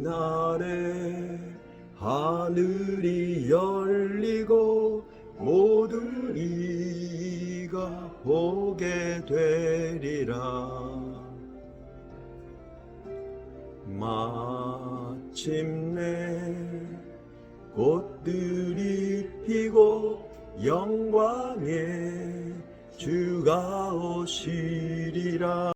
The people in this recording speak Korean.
그날에 하늘이 열리고 모든 이가 보게 되리라. 마침내 꽃들이 피고 영광의 주가 오시리라